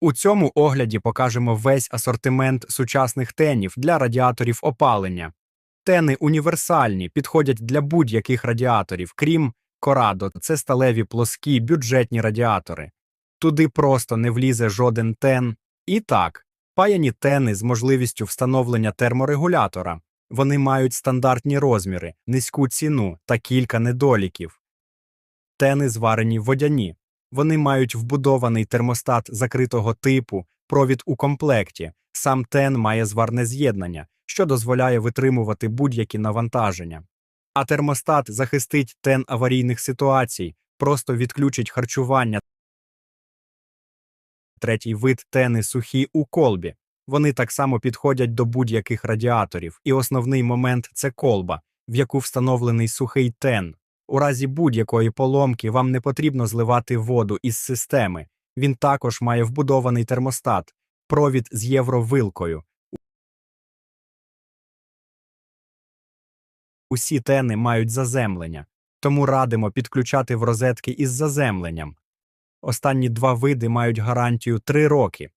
У цьому огляді покажемо весь асортимент сучасних тенів для радіаторів опалення. Тени універсальні, підходять для будь-яких радіаторів, крім Корадо, це сталеві плоскі бюджетні радіатори. Туди просто не влізе жоден тен. І так, паяні тени з можливістю встановлення терморегулятора. Вони мають стандартні розміри, низьку ціну та кілька недоліків. Тени зварені водяні. Вони мають вбудований термостат закритого типу, провід у комплекті. Сам тен має зварне з'єднання, що дозволяє витримувати будь-які навантаження. А термостат захистить тен аварійних ситуацій, просто відключить харчування. Третій вид тени сухі у колбі. Вони так само підходять до будь-яких радіаторів, і основний момент це колба, в яку встановлений сухий тен. У разі будь-якої поломки вам не потрібно зливати воду із системи. Він також має вбудований термостат, провід з євровилкою. Усі тени мають заземлення, тому радимо підключати в розетки із заземленням. Останні два види мають гарантію 3 роки,